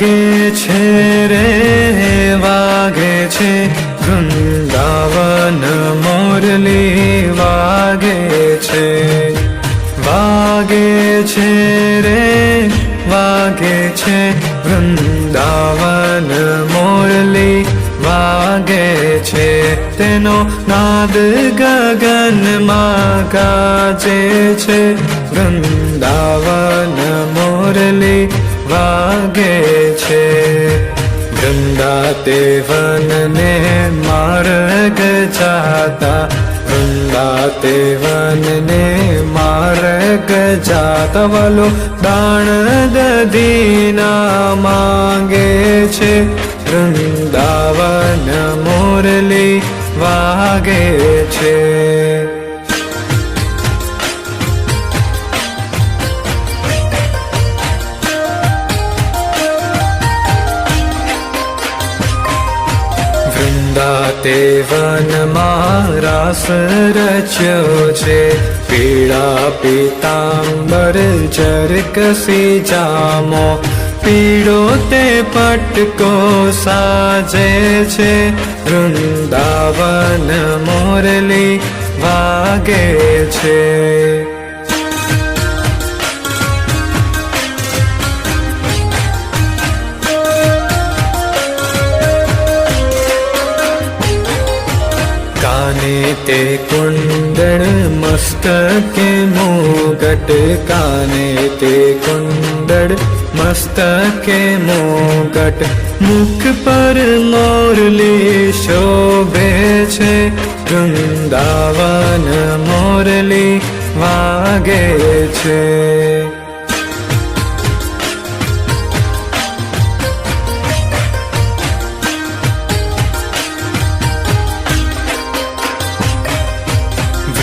વાગે છે રે, વાગે છે. વૃંદાવન મોરલી વાગે છે. વાગે છે રે, વાગે છે. વૃંદાવન મોરલી વાગે છે. તેનો નાદ ગગનમાં ગાજે છે. વૃંદાવન મોરલી વાગે છે. વૃંદા તે વનને માર્ગ જાતા. વૃંદા તે વનને માર્ગ જાતા. વાલો દાણ દદીના માંગે છે. વૃંદાવન મોરલી વાગે છે. તે વનમાં રાસ રચ્યો છે. પીળા પીતાંબર ચરકસી જામો પીળો તે પટકો સાજે છે. વૃંદાવન મોરલી વાગે છે. તે કુંડળ મસ્તકે મોગટ કાને તે કુંડળ મસ્તકે મોગટ મુખ પર મોરલી શોભે છે વૃંદાવન મોરલી વાગે છે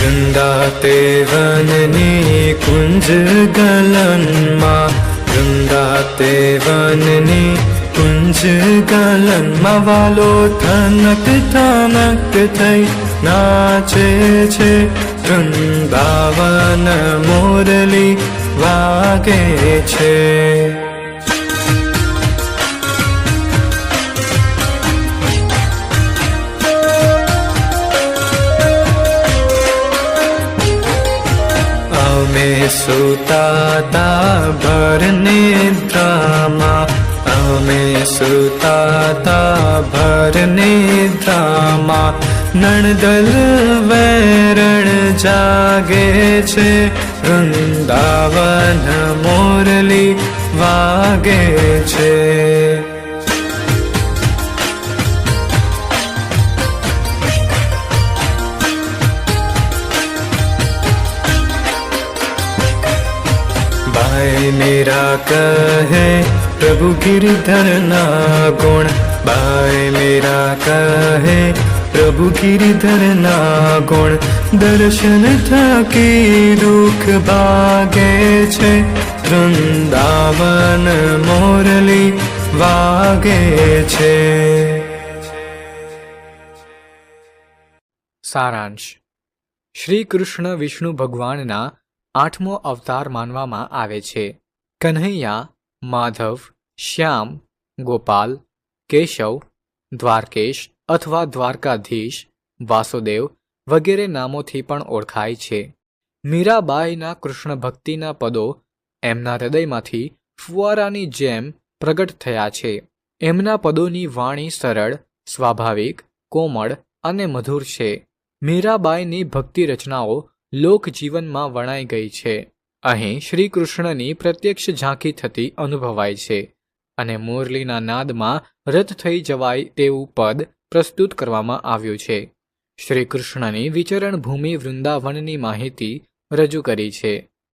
वृन्दा ते वननी कुञ्ज गलन्मा वृन्दा ते वननी कुञ्ज गलन्मा वालो थनक थनक थै नाचे छे वृन्दावन मुरली वागे छे અમે સુતાતા ભર નિદ્રામાં અમે સુતાતા ભર નિદ્રામાં નણદલ વેરણ જાગે છે વૃંદાવન મોરલી વાગે છે मेरा कहे प्रभु गिरधर ना गुण भाई मेरा कहे प्रभु गिरधर ना गुण दर्शन थकी दुख भागे छे वृंदावन मोरली वागे छे સારાંશ શ્રી કૃષ્ણ વિષ્ણુ ભગવાનના આઠમો અવતાર માનવામાં આવે છે. કન્હૈયા માધવ, શ્યામ, ગોપાલ, કેશવ, દ્વારકેશ અથવા દ્વારકાધીશ, વાસુદેવ વગેરે નામોથી પણ ઓળખાય છે. મીરાબાઈના કૃષ્ણ ભક્તિના પદો એમના હૃદયમાંથી ફુવારાની જેમ પ્રગટ થયા છે. એમના પદોની વાણી સરળ, સ્વાભાવિક, કોમળ અને મધુર છે. મીરાબાઈની ભક્તિ રચનાઓ લોકજીવનમાં વણાઈ ગઈ છે. અહીં શ્રી કૃષ્ણની પ્રત્યક્ષ ઝાંખી થતી અનુભવાય છે અને મુરલીના નાદમાં રદ થઈ જવાય તેવું પદ પ્રસ્તુત કરવામાં આવ્યું છે. શ્રી કૃષ્ણની વિચરણ ભૂમિ વૃંદાવનની માહિતી રજૂ કરી છે.